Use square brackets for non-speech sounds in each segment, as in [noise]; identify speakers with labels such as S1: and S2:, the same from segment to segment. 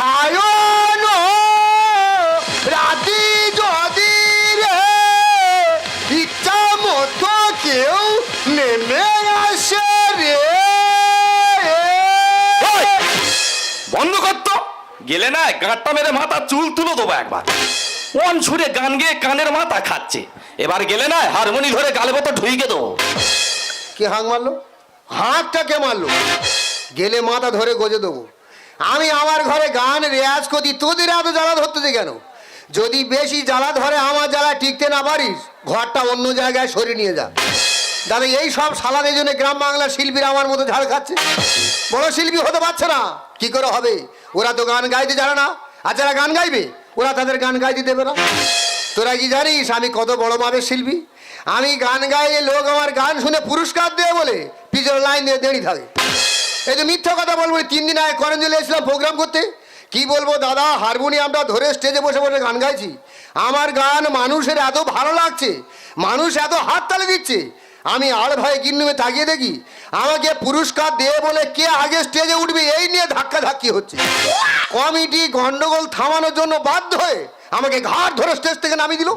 S1: সায়ন রাতি যদি রে ইচ্ছা মতো কেউ নেমে আসে রে।
S2: বন্ধ করতো গেলে না গাঁটটা মেরে মাথা চুল তুলে দেবো একবার। ওন ছুড়ে গান গেয়ে কানের মাথা খাচ্ছে। এবার গেলে না হারমোনি ধরে গালে মতো ঢুইকে দেবো।
S1: কে হাঁক মারলো? হাঁকটা কে মারলো? গেলে মাথা ধরে গজে দেবো। আমি আমার ঘরে গান, রেয়াজ করি, তোদের এত জ্বালা ধরতেছে কেন? যদি বেশি জ্বালা ধরে আমার জ্বালা টিকতে না পারিস, ঘরটা অন্য জায়গায় সরিয়ে নিয়ে যা। দাদা এই সব সালাদের জন্য গ্রাম বাংলার শিল্পীরা আমার মতো ঝাড় খাচ্ছে। বড় শিল্পী হতে পারছে না। কি করে হবে? ওরা তো গান গাইতে জানে না। আর যারা গান গাইবে, ওরা তাদের গান গাইতে দেবে না। তোরা কি জানিস, আমি কত বড় মাপের শিল্পী? আমি গান গাইলে লোক আমার গান শুনে পুরস্কার দেবে বলে পিছনে লাইন দিয়ে দাঁড়িয়ে থাকে। এই যে মিথ্যা কথা বলব তিন দিন আগে করঞ্জলে এসেছিলাম প্রোগ্রাম করতে। কি বলব দাদা, হারমোনিয়ামটা ধরে স্টেজে বসে বসে গান গাইছি। আমার গান মানুষের এত ভালো লাগছে, মানুষ এত হাত তালে দিচ্ছে। আমি আর ভাই গিন্নুমে তাকিয়ে দেখি, আমাকে পুরস্কার দেবে বলে কে আগে স্টেজে উঠবে, এই নিয়ে ধাক্কা ধাক্কি হচ্ছে। কমিটি গন্ডগোল থামানোর জন্য বাধ্য হয়ে আমাকে ঘাট ধরে স্টেজ থেকে নামিয়ে দিল।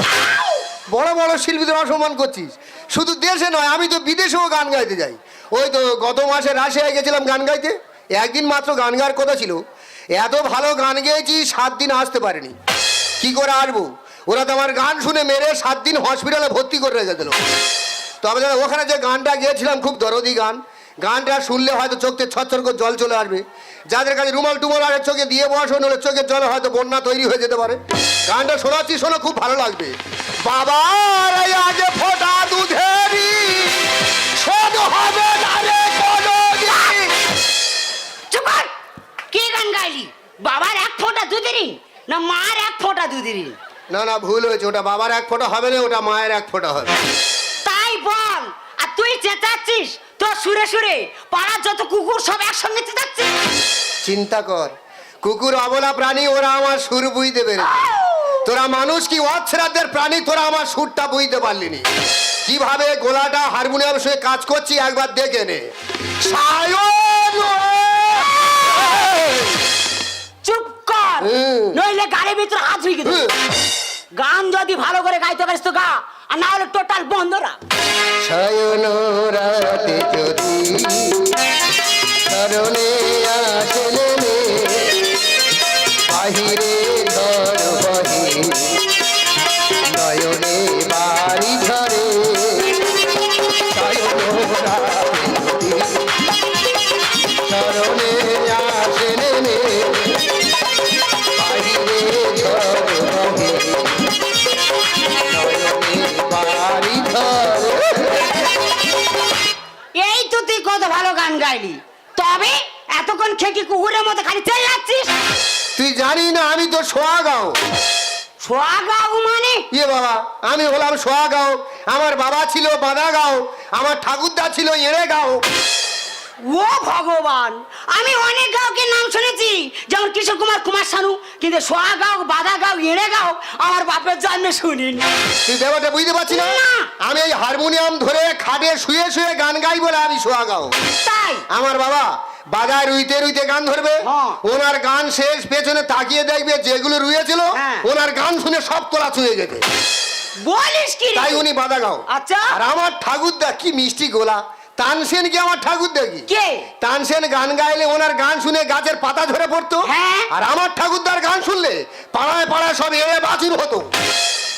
S1: বড় বড় শিল্পীদের অসম্মান করছিস। শুধু দেশে নয়, আমি তো বিদেশেও গান গাইতে যাই। ওই তো গত মাসে রাশিয়ায় গেছিলাম গান গাইতে। একদিন মাত্র গান গাওয়ার কথা ছিল। এত ভালো গান গেয়েছি, সাত দিন আসতে পারিনি। কি করে আসব? ওরা তো আমার গান শুনে মেরে সাত দিন হসপিটালে ভর্তি করে রেখে দিল। তবে দাদা, ওখানে যে গানটা গিয়েছিলাম, খুব দরদি গান। গানটা শুনলে হয়তো চোখতে ছচ্ছর করে জল চলে আসবে। যাদের কাছে রুমাল টুমাল আর চোখে দিয়ে বসো নলে চোখের জলে হয়তো বন্যা তৈরি হয়ে যেতে পারে। গানটা শোনাচ্ছি, শোনো, খুব ভালো লাগবে। এই আজ ফোটা দুধেরি শোধ হবে না রে কোনোদিন।
S3: চুপ কর। কি গান গাইলি? বাবার এক ফোঁটা দুধেরি না মার এক ফোঁটা দুধেরি
S1: না না ভুল হয়েছে ওটা বাবার এক ফোঁটা হবে না ওটা মায়ের এক ফোঁটা হবে।
S3: তাই বল আর তুই চেঁচাচ্ছিস তোর সুরে সুরে পাড়ার যত কুকুর সব একসঙ্গে চেঁচাচ্ছিস
S1: চিন্তা কর কুকুর অবলা প্রাণী ওরা আমার সুর বুঝতে পেরে তোরা মানুষ কি অচ্ছরাদের প্রাণী? তোরা আমার সুরটা বুঝতে পারলি নি কীভাবে গোলাটা হারমোনিয়াম সঙ্গে কাজ করছি একবার দেখে নে।
S3: চুপ কর। নইলে গাড়ির ভিতরে হাত ঢুকে দেবো। গান যদি ভালো করে গাইতে পারিস তো গা আর না হলে টোটাল বন্ধ রাখ
S1: সায়ন রাতে যদি স্মরণে আসলে বাহিরে বহে নয়নে বাড়ি ঝরে বাহিরে বাড়ি
S3: এই তো তুই কত ভালো গান গাইলি। তবে এতক্ষণ খেকি কুকুরের মতো খালি চেল্লাচ্ছিস।
S1: তুই জানি না আমি তো সোয়াগাঁও
S3: সোয়াগাও মানে?
S1: ইয়ে বাবা আমি হলাম সোয়াগাঁও। আমার বাবা ছিল বাদাগাঁও আমার ঠাকুরদা ছিল এড়েগাঁও।
S3: ও ভগবান আমি অনেক গাঁওকে নাম শুনেছি যেমন কিশোর কুমার কুমার শানু কিন্তু সোয়াগাঁও বাদাগাঁও এড়েগাঁও আমার বাপের জন্মে শুনিনি।
S1: তুই ব্যাপারটা বুঝতে পারছি না। আমি এই হারমোনিয়াম ধরে খাটে শুয়ে শুয়ে গান গাই বলে আমি সোয়াগাঁও।
S3: তাই?
S1: আমার বাবা বাজায় রুইতে রুইতে গান ধরবে
S3: হ্যাঁ।
S1: ওনার গান শেষ পেছনে তাকিয়ে দেখবে যেগুলো রুয়েছিল
S3: হ্যাঁ।
S1: ওনার গান শুনে সব তোলা ছুঁয়ে গেছে
S3: বলিস কি?
S1: তাই উনি বাদাগাঁও
S3: আচ্ছা।
S1: আর আমার ঠাকুরদা কি মিষ্টি গোলা তানসেন কি আমার ঠাকুর দেখি?
S3: কে?
S1: তানসেন গান গাইলে ওনার গান শুনে গাছের পাতা ঝরে পড়তো।
S3: হ্যাঁ।
S1: আর আমার ঠাকুরদার গান শুনলে পাড়ায় পাড়ায় সব এড়ে বাছুর হতো।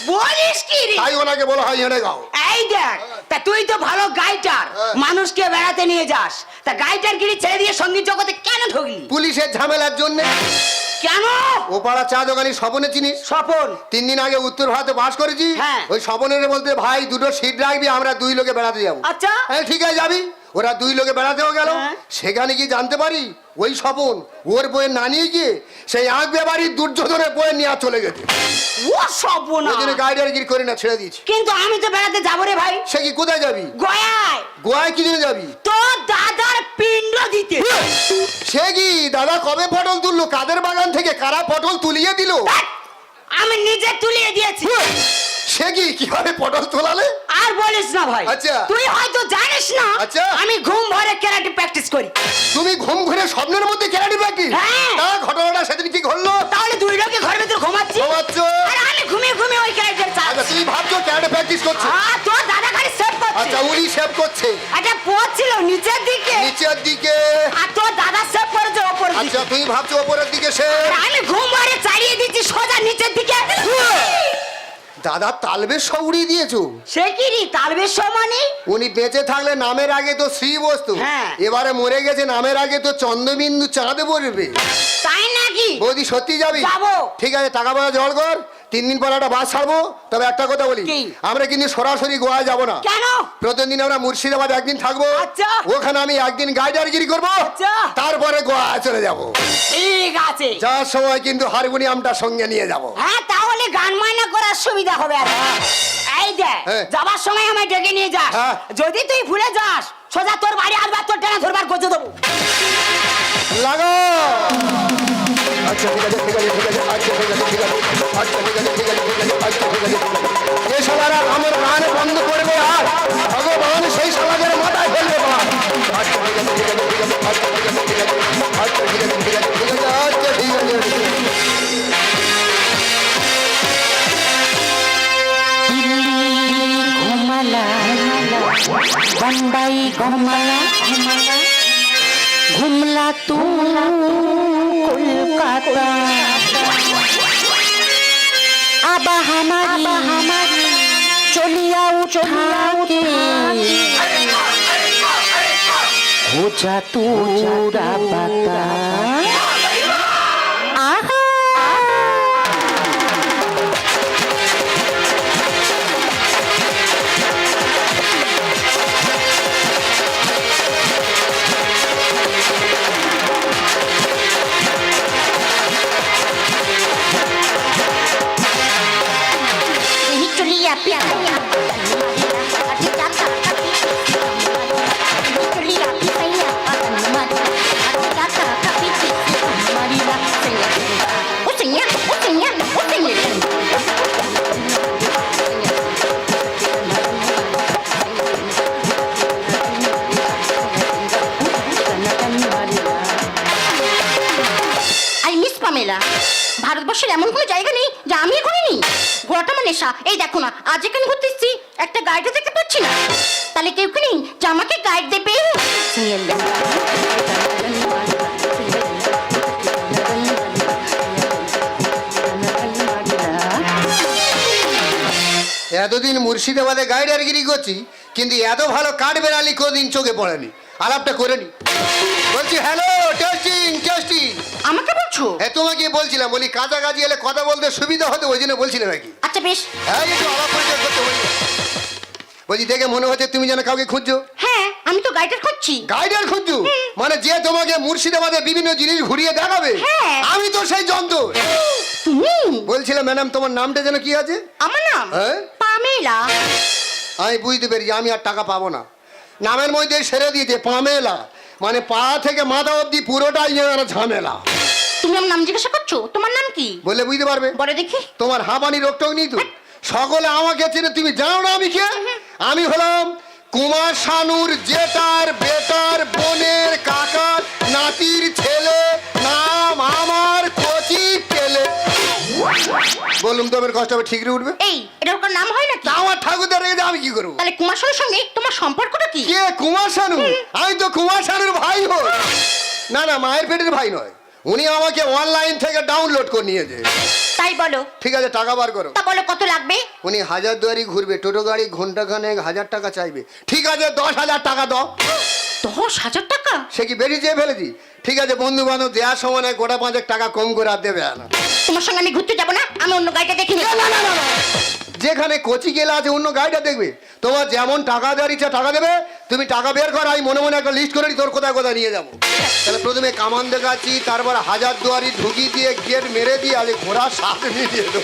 S3: বলিস কি রে?
S1: তাই ওনাকে বলা হয় এড়ে গাও।
S3: এই দেখ তা তুই তো ভালো গাইটার।
S1: হ্যাঁ।
S3: মানুষকে বেড়াতে নিয়ে যাস। তা গাইটার গিরি ছেড়ে দিয়ে সংগীত জগতে কেন ঢুকলি?
S1: পুলিশের ঝামেলার জন্য।
S3: কেন?
S1: ও পাড়া চা দোকানি স্বপনে চিনিস
S3: স্বপন?
S1: তিন দিন আগে উত্তর ভারতে বাস করেছি।
S3: হ্যাঁ।
S1: ওই স্বপনের বলতে ভাই দুটো সিট রাখবি আমরা দুই লোকে বেড়াতে যাব।
S3: আচ্ছা।
S1: হ্যাঁ ঠিক আছে যাবি? ওরা দুই লোকে বেড়াতেও গেল।
S3: হ্যাঁ।
S1: সেখানে কি জানতে পারি ওই স্বপন ওর বইয়ের না নিয়ে গিয়ে সেই আঁকবে বাড়ির দুর্যোধনের বইয়ের নিয়ে চলে গেছে।
S3: ও স্বপনা!
S1: ওই জন্য গাইডার গির করে না ছেড়ে দিয়েছি।
S3: কিন্তু আমি তো বেড়াতে যাব রে ভাই।
S1: সে কি কোথায় যাবি?
S3: গয়ায়।
S1: গোয়ায় কি জন্য যাবি?
S3: তোর দাদার পিণ্ড দিতে।
S1: সে কি? দাদা কবে পটল তুললো? কাদের বাগান থেকে কারা পটল তুলিয়ে দিল?
S3: আমি নিজে তুলিয়ে দিয়েছি।
S1: সে কি কীভাবে পটল তোলালে?
S3: আর বলিস না ভাই।
S1: আচ্ছা।
S3: তুই হয়তো জানিস না
S1: আচ্ছা।
S3: আমি ঘুম ভরে ক্যারাটে প্র্যাকটিস করি।
S1: তুমি ঘুম ঘুরে স্বপ্নের মধ্যে ক্যারাটে প্র্যাকটিস
S3: হ্যাঁ।
S1: তা ঘটনাটা সেদিন কি ঘটলো? তাহলে দুই লোকে ঘরের ভিতরে ঘুমাচ্ছি। ঘুমাচ্ছ।
S3: আর আমি ঘুমিয়ে ঘুমিয়ে ওই ক্যারাটে চাচ্ছি আচ্ছা
S1: তুমি ভাবছ ক্যারাটে প্র্যাকটিস করছিস
S3: হ্যাঁ তো দাদা খালি সেভ করছে।
S1: আচ্ছা উনি সেভ করছে।
S3: আচ্ছা পড়ছিল নিচের দিকে।
S1: নিচের দিকে।
S3: আর তো দাদা সেভ করেছে উপর দিকে।
S1: আচ্ছা তুমি ভাবছ উপরের দিকে
S3: সেভ আমি ঘুম ভরে চালিয়ে দিচ্ছি সোজা নিচের দিকে।
S1: দাদা তালবে সৌরি দিয়েছ?
S3: সে কি রে তালবের সমানে
S1: উনি বেঁচে থাকলে নামের আগে তো শ্রী বস্তু।
S3: হ্যাঁ।
S1: এবারে মরে গেছে নামের আগে তো চন্দ্রবিন্দু চাঁদে পড়বে
S3: তাই নাকি?
S1: বৌদি সত্যি যাবি?
S3: যাব।
S1: ঠিক আছে টাকা পয়সা জল কর। তিন দিন পর একটা বাস ছাড়বো? তবে একটা কথা বলি আমরা কিন্তু সরাসরি গোয়া যাব না।
S3: কেন?
S1: প্রথম দিন আমরা মুর্শিদাবাদ একদিন থাকব।
S3: আচ্ছা।
S1: ওখানে আমি একদিন গাইডারগিরি করব।
S3: আচ্ছা।
S1: তারপরে গোয়া চলে যাব।
S3: ঠিক আছে।
S1: যাওয়ার সময় কিন্তু হারমোনিয়ামটা সঙ্গে নিয়ে যাব।
S3: হ্যাঁ তাহলে গান মাইনা করার সুবিধা হবে আর এই দেখ
S1: হ্যাঁ।
S3: যাবার সময় আমায় ডেকে নিয়ে যাস।
S1: হ্যাঁ।
S3: যদি তুই ভুলে যাস সোজা তোর বাড়ি আসবার তোর টেনে ধরবার গজে দেবো।
S1: লাগো। আচ্ছা ঠিক আছে।
S4: घुमला घुमला तू कोलकाता अब हमारी हमारी चलिया उठा के हो जा तू जा बता নেশা। এই দেখো না, আজ এখানে ঘুরতে এসেছি। একটা গাইডও দেখতে পাচ্ছি না। তাহলে কেউ কি নেই? যে আমাকে গাইড দেবে।
S1: এতদিন মুর্শিদাবাদে গাইডারগিরি করছি, কিন্তু এত ভালো কাঠ বেড়ালি কোনদিন চোখে পড়েনি। আলাপটা করে নি। বলছি, হ্যালো
S4: বলছো
S1: হ্যাঁ তোমাকে বলছিলাম বলি কাজা কাছাকাছি এলে কথা বলতে সুবিধা হতো ওই জন্য বলছিলাম নাকি?
S4: আচ্ছা বেশ।
S1: হ্যাঁ একটু আলাপ পরিচয় করতে বলি। বলছি দেখে মনে হচ্ছে তুমি যেন কাউকে খুঁজছো।
S4: হ্যাঁ আমি তো গাইডার খুঁজছি।
S1: গাইডার খুঁজছো? মানে যে তোমাকে মুর্শিদাবাদে বিভিন্ন জিনিস ঘুরিয়ে দেখাবে
S4: হ্যাঁ।
S1: আমি তো সেই যন্ত্র
S4: তুমি?
S1: বলছিলাম ম্যাডাম তোমার নামটা যেন কি আছে?
S4: আমার নাম?
S1: হ্যাঁ?
S4: পামেলা।
S1: আমি বুঝতে পেরেছি আমি আর টাকা পাবো না। নামের মধ্যে সেরে দিয়েছে পামেলা। মানে পা থেকে মাথা অবধি পুরোটাই যেন ঝামেলা।
S4: তুমি আমার নাম জিজ্ঞাসা করছ? তোমার নাম কি?
S1: বললে বুঝতে পারবে।
S4: বলে দেখি।
S1: তোমার হাঁপানি রোগটাও নেই তো? সকলে আমাকে চেনে তুমি জানো না আমি কে? আমি হলাম কুমার শানুর জেটার বেটার বোনের কাকার নাতির ছেলে নাম আমার কচি পেলে বলুন তোমার কষ্ট হবে ঠিক উঠবে?
S4: এই এটা ওর নাম হয় নাকি?
S1: তা আমার ঠাকুরদের রেখে আমি কি করব?
S4: তাহলে কুমার শানুর সঙ্গে তোমার সম্পর্কটা কি?
S1: কে কুমার শানু? আমি তো কুমার শানুর ভাই হই। না না মায়ের পেটের ভাই নয়। উনি আমাকে অনলাইন থেকে ডাউনলোড করে নিয়েছে
S4: তাই বলো।
S1: ঠিক আছে টাকা বার করো।
S4: তা বলো কত লাগবে?
S1: উনি হাজার দুয়ারি ঘুরবে টোটো গাড়ি ঘণ্টা খানেক হাজার টাকা চাইবে। ঠিক আছে দশ হাজার টাকা দাও।
S4: দশ হাজার টাকা?
S1: সে কি বেরিয়ে ফেলে ফেলেছি? ঠিক আছে বন্ধু বান্ধব দেওয়ার সময় নয় গোটা পাঁচেক টাকা কম করে আর দেবে না
S4: তোমার সঙ্গে আমি ঘুরতে যাব না আমি অন্য গাড়িটা দেখি
S1: না, না। যেখানে কোচি গেলে আছে অন্য গাড়িটা দেখবে। তোমার যেমন টাকা দেওয়ার ইচ্ছা টাকা দেবে তুমি টাকা বের কর আমি মনে মনে একটা লিস্ট করে নিই তোর কোথায় কোথায় নিয়ে যাব। তাহলে প্রথমে কামান দেখাচ্ছি তারপর হাজার দুয়ারি ঢুকিয়ে দিয়ে গেট মেরে দিয়ে আজ ঘোড়ার সাথে নিয়ে দেবো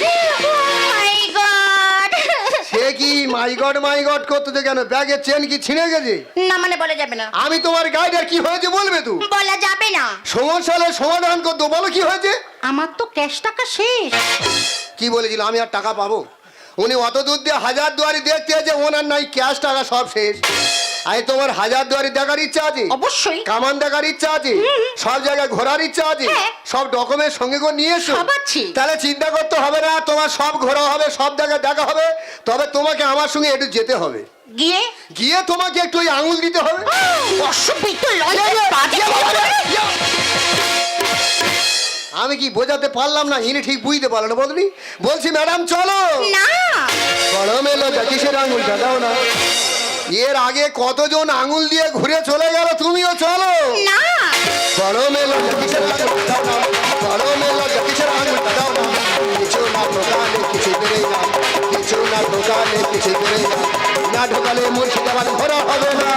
S1: সে কি মাই গড মাই গড করতে কেন ব্যাগের চেন কি ছিঁড়ে গেছে।
S4: না মানে বলা যাবে না।
S1: আমি তোমার গাইডার কি হয়েছে বলবে তো?
S4: বলা যাবে না।
S1: সমস্যা হলে সমাধান করতো বলো কি হয়েছে?
S4: আমার তো ক্যাশ টাকা শেষ।
S1: কি বলেছিল আমি আর টাকা পাবো? উনি অত দূর দিয়ে হাজার দুয়ারি দেখতে যে ওনার নাই ক্যাশ টাকা সব শেষ। আমি তোমার হাজার দুয়ারি দেখার ইচ্ছা আছে?
S4: অবশ্যই।
S1: কামান দেখার ইচ্ছা আছে? সব জায়গায় ঘোরার ইচ্ছা আছে?
S4: হ্যাঁ।
S1: সব ডকুমেন্ট সঙ্গে করে নিয়ে এসো। তাহলে চিন্তা করতে হবে না তোমার সব ঘোরা হবে সব জায়গায় দেখা হবে। তবে তোমাকে আমার সঙ্গে একটু যেতে হবে।
S4: গিয়ে?
S1: গিয়ে তোমাকে একটু ওই আঙুল দিতে হবে। আমি কি বোঝাতে পারলাম না ইনি ঠিক বুঝতে পারল না বলবি বলছি ম্যাডাম চলো।
S4: না।
S1: বড় মেলো কিসের আঙুলটা দাও না। এর আগে কতজন আঙুল দিয়ে ঘুরে চলে গেল তুমিও চলো।
S4: না।
S1: বড় মেলো কিসের আঙুলটা বড় মেলো কিসের আঙুলটা কিছু না ঢোকালে কিছু বেড়ে না কিছু না ঢোকালে কিছু বেড়ে না না ঢোকালে মুর্শিদাবাদ ঘোরা হবে না।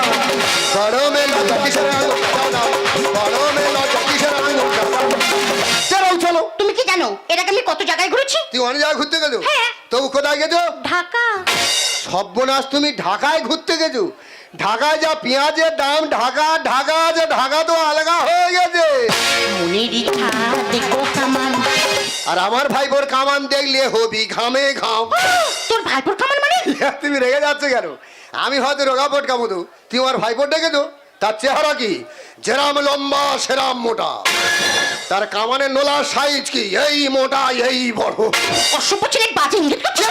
S1: বড় মেলো কিসের আঙুলটা বড় মেলো কিসের আঙুলটা চলো চলো।
S4: তুমি কি জানো? এর আগে আমি কত জায়গায় ঘুরেছি?
S1: তুই অনেক জায়গায় ঘুরতে গেছো
S4: হ্যাঁ।
S1: তবু কোথায় গেছো?
S4: ঢাকা।
S1: সর্বনাশ তুমি ঢাকায় ঘুরতে গেছো। ঢাকায় যা পেঁয়াজের দাম ঢাকা ঢাকা যে ঢাকা তো আলগা হয়ে গেছে। আর আমার ভাইবোর কামান দেখলে হবি ঘামে ঘাম।
S4: তোর ভাইপোর কামান মানে? [laughs]
S1: তুমি রেগে যাচ্ছ কেন? আমি হয়তো রোগাপট কামতো তুই আমার ভাইপোর ডেকেছো? তার চেহারা কি? যেরাম লম্বা সেরাম মোটা। তার কামানের নোলার সাইজ কি? এই মোটা এই বড়।
S4: অসভ্য ছেলে বাজে ইঙ্গিত করছিস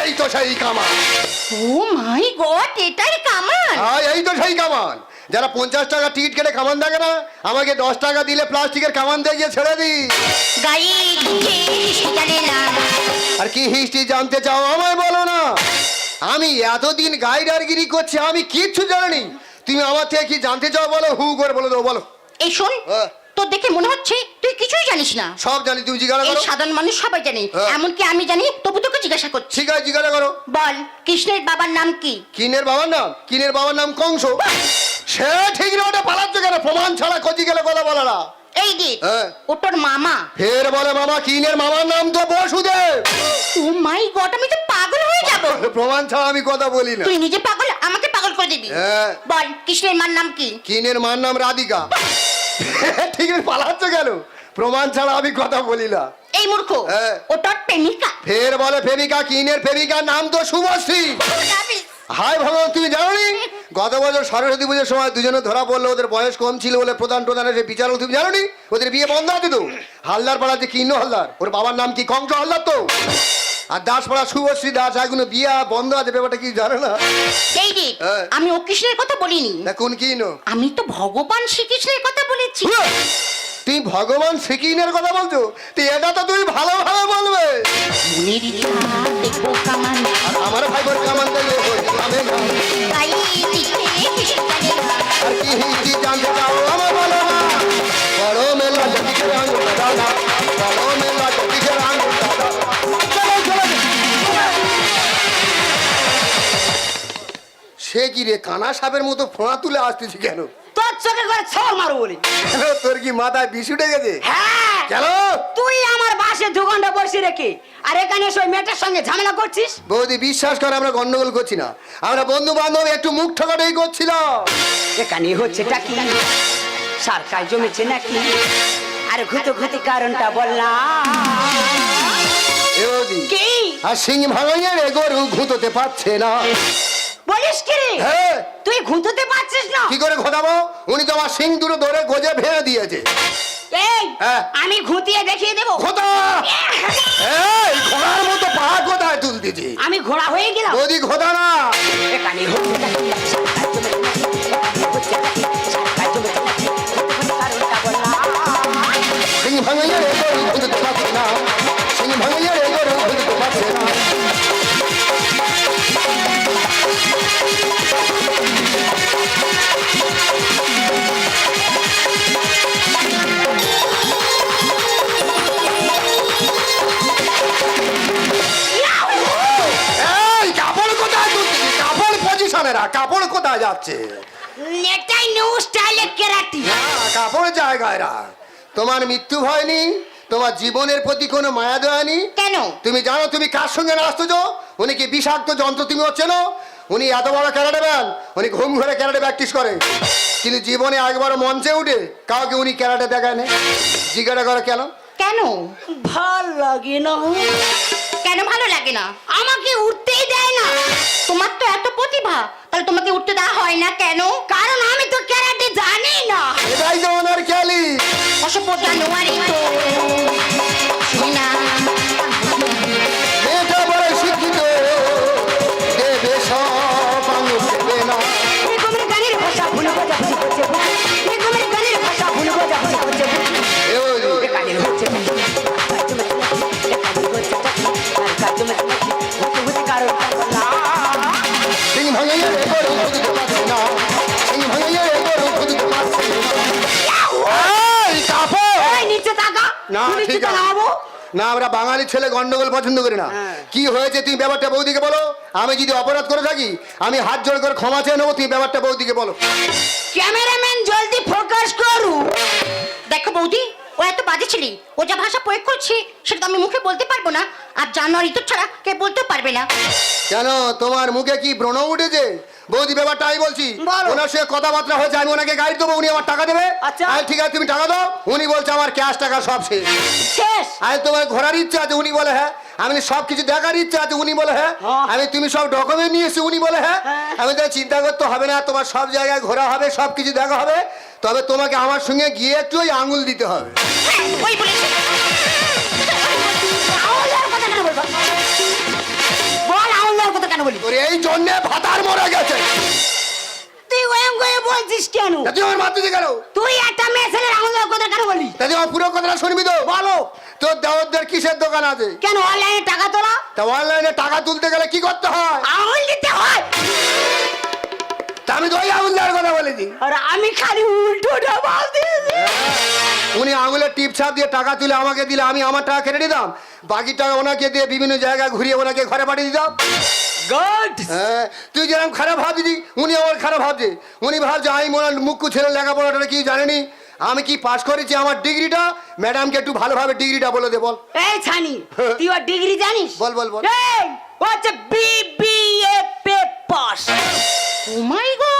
S1: এই তো সেই কামান
S4: ও মাই গড এটাই কামান
S1: হ্যাঁ এই তো সেই কামান যারা পঞ্চাশ টাকা টিকিট কেটে কামান দেখে না আমাকে দশ টাকা দিলে প্লাস্টিকের কামান দিয়ে ছেড়ে
S4: না
S1: আর কি হিস্ট্রি জানতে চাও আমায় বলো না। আমি এতদিন গাইডারগিরি করছি আমি কিচ্ছু জানি তুমি আমার থেকে কি জানতে চাও বলো? হু করে বলে দেবো বলো।
S4: এই শোন
S1: হ্যাঁ।
S4: তোর দেখে মনে হচ্ছে তুই কিছুই জানিস না।
S1: সব জানি তুমি জিজ্ঞাসা করো।
S4: সাধারণ মানুষ সবাই জানে
S1: হ্যাঁ।
S4: এমনকি আমি জানি তবু তোকে জিজ্ঞাসা করছি।
S1: ঠিক আছে জিজ্ঞাসা করো।
S4: বল কৃষ্ণের বাবার নাম কি?
S1: কিনের বাবার নাম? কিনের বাবার নাম কংস? সে ঠিক না ওটা পালাচ্ছে কেন? প্রমাণ ছাড়া খোঁজি গেলে কথা বলে না।
S4: এই যে
S1: হ্যাঁ।
S4: ও তোর মামা।
S1: ফের বলে মামা কিনের মামার নাম তো বসুদেব।
S4: ও মাই গড আমি তো পাগল হয়ে যাব।
S1: প্রমাণ ছাড়া আমি কথা বলি না।
S4: তুই নিজে পাগল আমাকে পাগল করে দিবি।
S1: হ্যাঁ।
S4: বল কৃষ্ণের মার নাম কি?
S1: কিনের মার নাম রাধিকা। ঠিক আছে পালাচ্ছে কেন? প্রমাণ ছাড়া আমি কথা বলি না।
S4: এই মূর্খ
S1: হ্যাঁ।
S4: ও তোর প্রেমিকা।
S1: ফের বলে প্রেমিকা কিনের প্রেমিকার নাম তো শুভশ্রী। হাই ভগবান তুমি জানো গত বছর সরস্বতী পুজোর সময় দুজনে ধরা পড়ল ওদের বয়স কম ছিল বলে প্রধান প্রধান এসে বিচার তুমি জানো নি ওদের বিয়ে বন্ধ আছে তো। হালদার পাড়া যে কিন্ন হালদার ওর বাবার নাম কি কংস হালদার তো? আর দাসপাড়া শুভশ্রী দাস এখনও বিয়া বন্ধ আছে ব্যাপারটা কি জানো না? হ্যাঁ।
S4: আমি ও কৃষ্ণের কথা বলিনি।
S1: না কোন কিনো
S4: আমি তো ভগবান শ্রীকৃষ্ণের কথা বলেছি।
S1: তুমি ভগবান শ্রীকৃষ্ণের কথা বলছো? তুই এটা তো তুমি বলবে।
S4: দেখব কামান
S1: আর আমার ভাই বোন কামান না। সে কি রে, কানা সাপের মতো ফোঁড়া তুলে আসতেছি কেন?
S3: তোর চোখে করে ছড় মারো বলি।
S1: তোর কি মাথায় বিষ উঠে গেছে?
S3: হ্যাঁ।
S1: কেন?
S3: তুই আমার বাসে দু ঘণ্টা বসে রেখে আর এখানে এসে ওই মেয়েটার সঙ্গে ঝামেলা করছিস?
S1: বৌদি বিশ্বাস করে আমরা গন্ডগোল করছি না। আমরা বন্ধু বান্ধব একটু মুখ ঠকাটাই করছিলাম।
S3: এখানে হচ্ছেটা কি? সরকার জমেছে নাকি? আরে ঘুতো ঘুতি কারণটা বললাম।
S1: এ বৌদি
S3: কি?
S1: আর সিং ভাঙাইয়ের এ গরু ঘুঁতোতে পারছে না।
S3: বলিস কি রে
S1: হ্যাঁ
S3: তুই ঘুঁতোতে পারছিস না
S1: কি করে ঘোটাবো উনি তো আমার সিং দুটো ধরে গোজে ভেঙে দিয়েছে
S3: এই
S1: হ্যাঁ।
S3: আমি ঘুঁতিয়ে দেখিয়ে দেবো
S1: ঘোটা এই ঘোড়ার মতো পা কোথায় তুলতেছি
S3: আমি ঘোড়া হয়ে গেলাম
S1: বৌদি ঘোটা না
S3: এখানে হচ্ছেটা কি সরকার জমেছে নাকি? এখানে হচ্ছেটা
S1: রাখ কাপড় কোথায় যাচ্ছে?
S3: এটাই নিউ স্টাইলের কেরাটি
S1: না, কাপড় জায়গায় রাখ তোমার মৃত্যু হয়নি তোমার জীবনের প্রতি কোনো মায়া দেওয়া নেই?
S4: কেন?
S1: তুমি জানো তুমি কার সঙ্গে নাচতেছ উনি কি বিষাক্ত যন্ত্র তুমি হচ্ছে না? উনি এত বড় ক্যারাটে ব্যান উনি ঘুম ঘরে ক্যারাটে প্র্যাকটিস করে? কিন্তু জীবনে একবার মঞ্চে উঠে কাউকে উনি ক্যারাটে দেখায় না জিজ্ঞাসা করে কেন?
S4: কেন?
S3: ভালো লাগে না।
S4: কেন ভালো লাগে না?
S3: আমাকে উঠতেই দেয় না।
S4: তোমার তো এত প্রতিভা। তাহলে তোমাকে উঠতে দেওয়া হয় না কেন?
S3: কারণ আমি তো ক্যারাটে জানি না।
S1: এটাই তো
S4: না
S1: ঠিক আছে। না আমরা বাঙালি ছেলে গন্ডগোল পছন্দ করি না।
S3: হ্যাঁ।
S1: কি হয়েছে তুমি ব্যাপারটা বৌদিকে বলো? আমি যদি অপরাধ করে থাকি আমি হাত জোড় করে ক্ষমা চেয়ে নেব তুমি ব্যাপারটা বৌদিকে বলো।
S3: ক্যামেরাম্যান জলদি ফোকাস করু।
S4: দেখো বৌদি ও এত বাজে ছেলে ও যা ভাষা প্রয়োগ করছে সেটা তো আমি মুখে বলতে পারব না আর জানোয়ার ইতর ছাড়া কে বলতেও পারবে না।
S1: কেন? তোমার মুখে কি ব্রণ উঠেছে? বৌদি ব্যাপারটা আমি বলছি। ওনার সঙ্গে কথাবার্তা হয়েছে আমি ওনাকে গাইড দেবো উনি আমার টাকা দেবে।
S3: আচ্ছা।
S1: ঠিক আছে তুমি টাকা দাও উনি বলছে আমার ক্যাশ টাকা সব শেষ।
S3: শেষ?
S1: আরে তোমার ঘোরার ইচ্ছা আছে উনি বলে হ্যাঁ। আমি সব কিছু দেখার ইচ্ছা আছে উনি বলে হ্যাঁ।
S3: হ্যাঁ।
S1: আমি তুমি সব ডকুমেন্ট নিয়ে এসে উনি বলে হ্যাঁ।
S3: হ্যাঁ।
S1: আমি তো চিন্তা করতে হবে না তোমার সব জায়গায় ঘোরা হবে সব কিছু দেখা হবে। তবে তোমাকে আমার সঙ্গে গিয়ে একটু ওই আঙুল দিতে হবে।
S3: কেন বলি
S1: তোর এই জন্যে ভাতার মরে গেছে।
S3: তুই ওয়াম করে বলছিস কেন?
S1: তুই আমার মারতে কেন?
S3: তুই একটা মেয়ে ছেলের আউলার কথা কেন বলি
S1: তা তুই আমার পুরো কথাটা শুনবি তো?
S3: বলো।
S1: তোর দেওয়ারদের কিসের দোকান আছে?
S3: কেন অনলাইনে টাকা তোলা?
S1: তা অনলাইনে টাকা তুলতে গেলে কি করতে হয়?
S3: আঙুল দিতে হয়।
S1: আমি তো ওই আঙুল দেওয়ার কথা বলেছি।
S3: আর আমি খালি উল্টোটা বলতে
S1: উনি আঙুলের টিপ ছাপ দিয়ে টাকা তুলে আমাকে দিলে আমি আমার টাকা কেটে দিতাম। বাকি টাকা ওনাকে দিয়ে বিভিন্ন জায়গায় ঘুরিয়ে ওনাকে ঘরে পাঠিয়ে দিতাম। হ্যাঁ তুই যেরকম খারাপ ভাবছিস উনি আমার খারাপ ভাবছে। উনি ভাবছে আমি মনে হয় মুখ্য ছেলে লেখাপড়াটা কি জানেনি? আমি কি পাশ করেছি আমার ডিগ্রিটা? ম্যাডামকে একটু ভালোভাবে ডিগ্রিটা বলে দে বল।
S3: এই ছানি তুই ওর ডিগ্রি জানিস?
S1: বল, বল, বল।
S3: এই ও হচ্ছে BBA pass
S4: oh my god!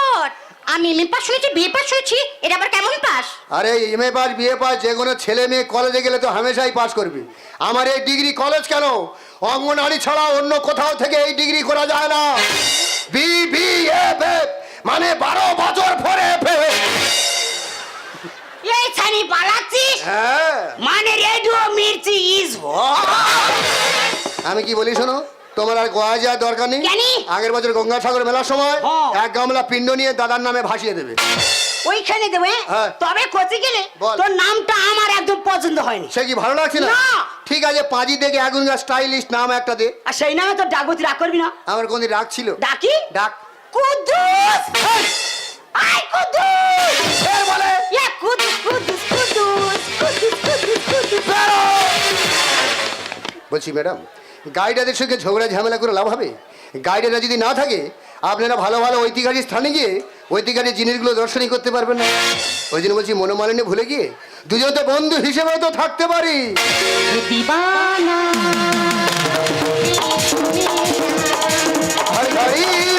S4: আমি এমএ পাস শুনেছি বিএ পাস শুনেছি এটা আবার কেমন পাস
S1: আরে M A pass BA pass যে কোনো ছেলে মেয়ে কলেজে গেলে তো হামেশাই পাস করবে। আমার এই ডিগ্রি কলেজ কেন? অঙ্গনারী ছাড়া অন্য কোথাও থেকে এই ডিগ্রি করা যায় না। বি বি এফ এফ মানে বারো বছর পরে
S3: এই ছানি পালাচ্ছিস
S1: হ্যাঁ।
S3: মানে রেডিও মির্চি ইজ
S1: আমি কি বলি শোনো? তোমার আর গোয়া যাওয়ার দরকার নেই? আগের বছর গঙ্গাসাগর মেলার সময়
S3: হ্যাঁ।
S1: এক গামলা পিণ্ড নিয়ে দাদার নামে ভাসিয়ে দেবে।
S3: ওইখানে দেবে
S1: হ্যাঁ।
S3: তবে কোচি গেলে তোর নামটা আমার একদম পছন্দ হয়নি।
S1: সে কি ভালো লাগছে না। ঠিক আছে পাঁজি দেখে এখনকার স্টাইলিশ নাম একটা দে।
S3: আর সেই নামে তোর ডাকবতি রাগ করবি না?
S1: আমার কোনদিন রাগ ছিল?
S3: ডাকি?
S1: ডাক।
S3: কুদ্দুস! আই কুদ্দুস!
S1: ফের বলে।
S3: ইয়া কুদ্দুস কুদ্দুস কুদ্দুস কুদ্দুস কুদ্দুস কুদ্দুস।
S1: বলছি ম্যাডাম গাইডারদের সঙ্গে ঝগড়া ঝামেলা করে লাভ হবে? গাইডেরা যদি না থাকে আপনারা ভালো ভালো ঐতিহাসিক স্থানে গিয়ে ঐতিহাসিক জিনিসগুলো দর্শনই করতে পারবেন না। ওই জন্য বলছি মনোমালিন্য ভুলে গিয়ে দুজন তো বন্ধু হিসেবে তো থাকতে পারি।
S4: দিবানা।
S1: हर